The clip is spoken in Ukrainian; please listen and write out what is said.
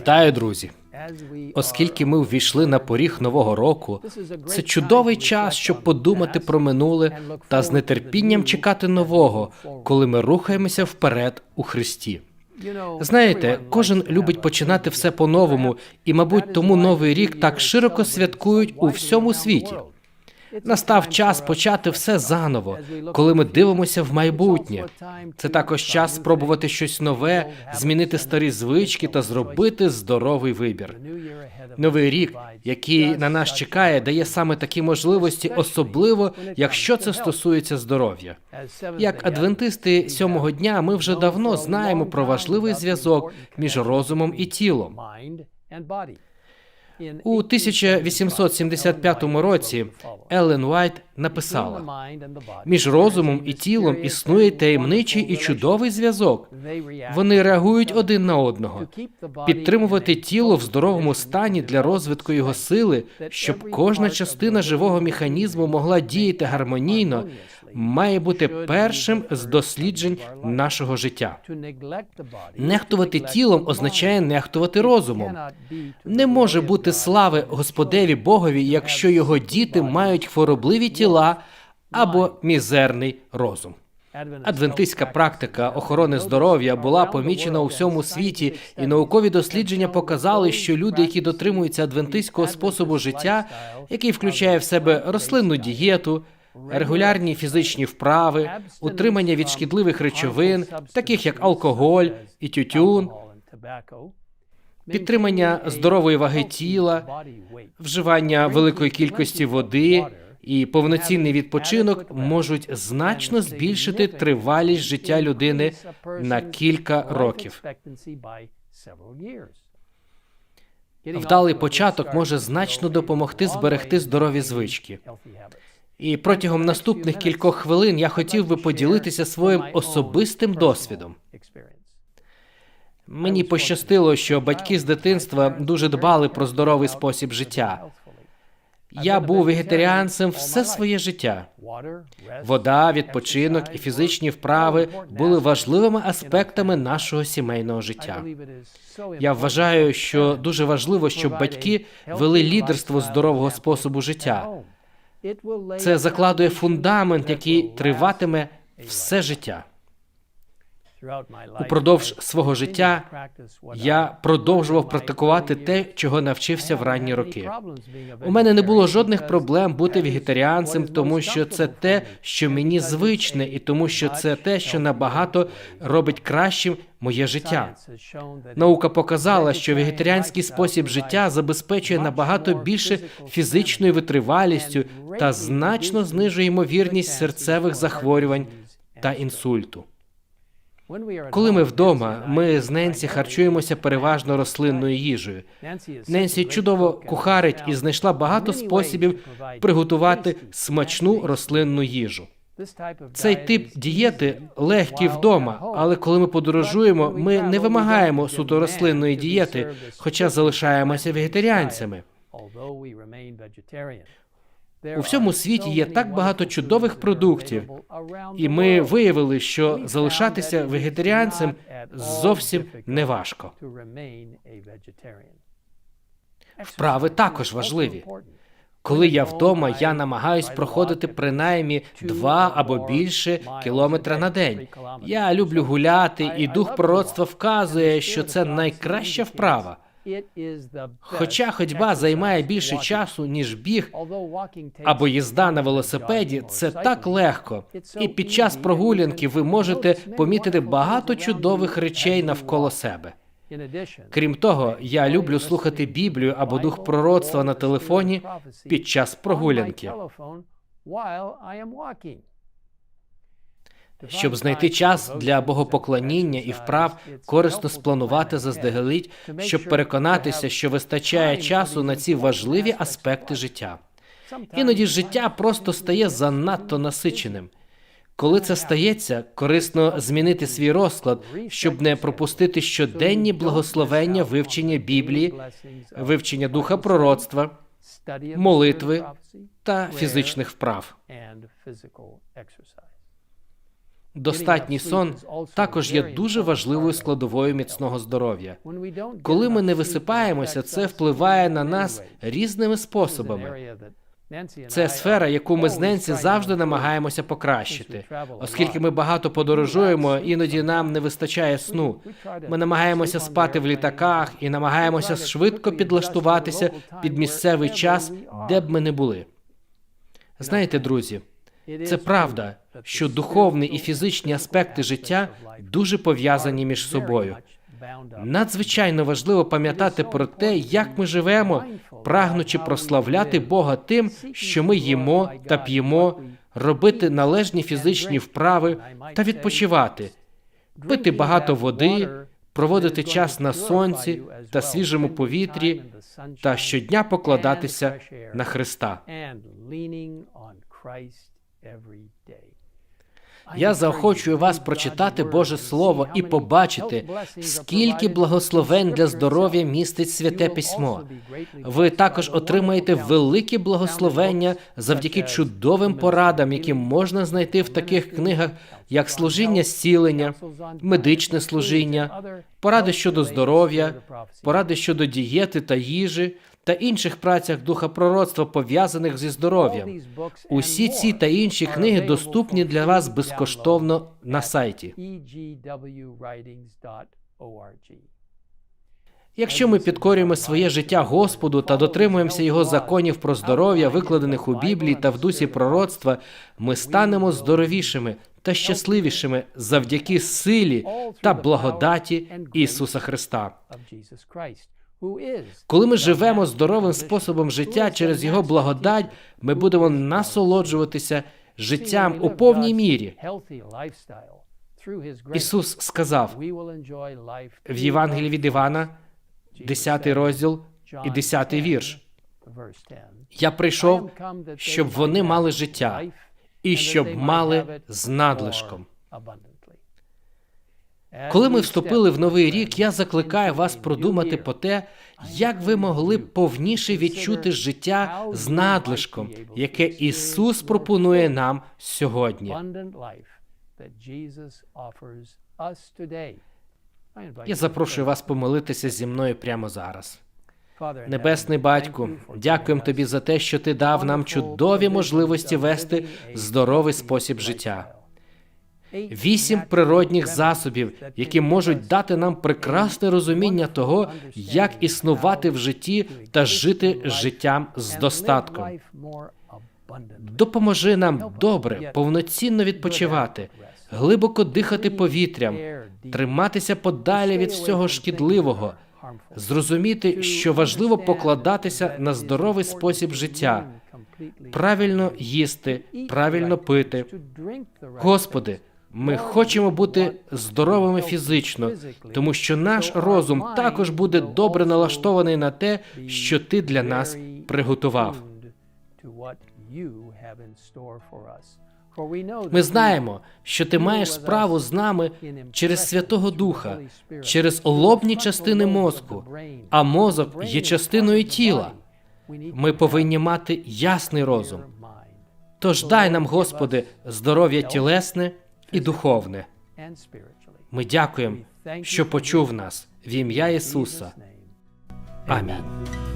Вітаю, друзі! Оскільки ми ввійшли на поріг нового року, це чудовий час, щоб подумати про минуле та з нетерпінням чекати нового, коли ми рухаємося вперед у Христі. Знаєте, кожен любить починати все по-новому, і, мабуть, тому новий рік так широко святкують у всьому світі. Настав час почати все заново, коли ми дивимося в майбутнє. Це також час спробувати щось нове, змінити старі звички та зробити здоровий вибір. Новий рік, який на нас чекає, дає саме такі можливості, особливо якщо це стосується здоров'я. Як адвентисти сьомого дня, ми вже давно знаємо про важливий зв'язок між розумом і тілом. У 1875 році Еллен Уайт написала: між розумом і тілом існує таємничий і чудовий зв'язок. Вони реагують один на одного. Підтримувати тіло в здоровому стані для розвитку його сили, щоб кожна частина живого механізму могла діяти гармонійно, має бути першим з досліджень нашого життя. Нехтувати тілом означає нехтувати розумом. Не може бути слави Господеві Богові, якщо його діти мають хворобливі тіла або мізерний розум. Адвентистська практика охорони здоров'я була помічена у всьому світі, і наукові дослідження показали, що люди, які дотримуються адвентистського способу життя, який включає в себе рослинну дієту, регулярні фізичні вправи, утримання від шкідливих речовин, таких як алкоголь і тютюн, підтримання здорової ваги тіла, вживання великої кількості води і повноцінний відпочинок можуть значно збільшити тривалість життя людини на кілька років. Вдалий початок може значно допомогти зберегти здорові звички. І протягом наступних кількох хвилин я хотів би поділитися своїм особистим досвідом. Мені пощастило, що батьки з дитинства дуже дбали про здоровий спосіб життя. Я був вегетаріанцем все своє життя. Вода, відпочинок і фізичні вправи були важливими аспектами нашого сімейного життя. Я вважаю, що дуже важливо, щоб батьки вели лідерство здорового способу життя. Це закладує фундамент, який триватиме все життя. Упродовж свого життя я продовжував практикувати те, чого навчився в ранні роки. У мене не було жодних проблем бути вегетаріанцем, тому що це те, що мені звичне, і тому що це те, що набагато робить кращим моє життя. Наука показала, що вегетаріанський спосіб життя забезпечує набагато більше фізичною витривалістю та значно знижує ймовірність серцевих захворювань та інсульту. Коли ми вдома, ми з Ненсі харчуємося переважно рослинною їжею. Ненсі чудово кухарить і знайшла багато способів приготувати смачну рослинну їжу. Цей тип дієти легкий вдома, але коли ми подорожуємо, ми не вимагаємо суто рослинної дієти, хоча залишаємося вегетаріанцями. У всьому світі є так багато чудових продуктів, і ми виявили, що залишатися вегетаріанцем зовсім не важко. Вправи також важливі. Коли я вдома, я намагаюсь проходити принаймні два або більше кілометра на день. Я люблю гуляти, і дух пророцтва вказує, що це найкраща вправа. Хоча ходьба займає більше часу, ніж біг або їзда на велосипеді, це так легко, і під час прогулянки ви можете помітити багато чудових речей навколо себе. Крім того, я люблю слухати Біблію або дух пророцтва на телефоні під час прогулянки. Щоб знайти час для богопоклоніння і вправ, корисно спланувати заздалегідь, щоб переконатися, що вистачає часу на ці важливі аспекти життя. Іноді життя просто стає занадто насиченим. Коли це стається, корисно змінити свій розклад, щоб не пропустити щоденні благословення вивчення Біблії, вивчення духа пророцтва, молитви та фізичних вправ. Достатній сон також є дуже важливою складовою міцного здоров'я. Коли ми не висипаємося, це впливає на нас різними способами. Це сфера, яку ми з Ненсі завжди намагаємося покращити. Оскільки ми багато подорожуємо, іноді нам не вистачає сну. Ми намагаємося спати в літаках і намагаємося швидко підлаштуватися під місцевий час, де б ми не були. Знаєте, друзі, це правда, що духовні і фізичні аспекти життя дуже пов'язані між собою. Надзвичайно важливо пам'ятати про те, як ми живемо, прагнучи прославляти Бога тим, що ми їмо та п'ємо, робити належні фізичні вправи та відпочивати, пити багато води, проводити час на сонці та свіжому повітрі, та щодня покладатися на Христа. Я заохочую вас прочитати Боже Слово і побачити, скільки благословень для здоров'я містить святе письмо. Ви також отримаєте великі благословення завдяки чудовим порадам, які можна знайти в таких книгах, як служіння зцілення, медичне служіння, поради щодо здоров'я, поради щодо дієти та їжі. Та інших працях духа пророцтва пов'язаних зі здоров'ям. Усі ці та інші книги доступні для вас безкоштовно на сайті. Якщо ми підкорюємо своє життя Господу та дотримуємося його законів про здоров'я, викладених у Біблії та в дусі пророцтва, ми станемо здоровішими та щасливішими завдяки силі та благодаті Ісуса Христа. Коли ми живемо здоровим способом життя через його благодать, ми будемо насолоджуватися життям у повній мірі. Ісус сказав в Євангелії від Івана, 10 розділ і 10 вірш. Я прийшов, щоб вони мали життя і щоб мали з надлишком. Коли ми вступили в новий рік, я закликаю вас продумати по те, як ви могли б повніше відчути життя з надлишком, яке Ісус пропонує нам сьогодні. Я запрошую вас помолитися зі мною прямо зараз. Небесний батьку, дякуємо тобі за те, що ти дав нам чудові можливості вести здоровий спосіб життя. Вісім природних засобів, які можуть дати нам прекрасне розуміння того, як існувати в житті та жити життям з достатком. Допоможи нам добре, повноцінно відпочивати, глибоко дихати повітрям, триматися подалі від всього шкідливого, зрозуміти, що важливо покладатися на здоровий спосіб життя, правильно їсти, правильно пити. Господи. Ми хочемо бути здоровими фізично, тому що наш розум також буде добре налаштований на те, що ти для нас приготував. Ми знаємо, що ти маєш справу з нами через Святого Духа, через лобні частини мозку, а мозок є частиною тіла. Ми повинні мати ясний розум. Тож дай нам, Господи, здоров'я тілесне і духовне. Ми дякуємо, що почув нас в ім'я Ісуса. Амінь.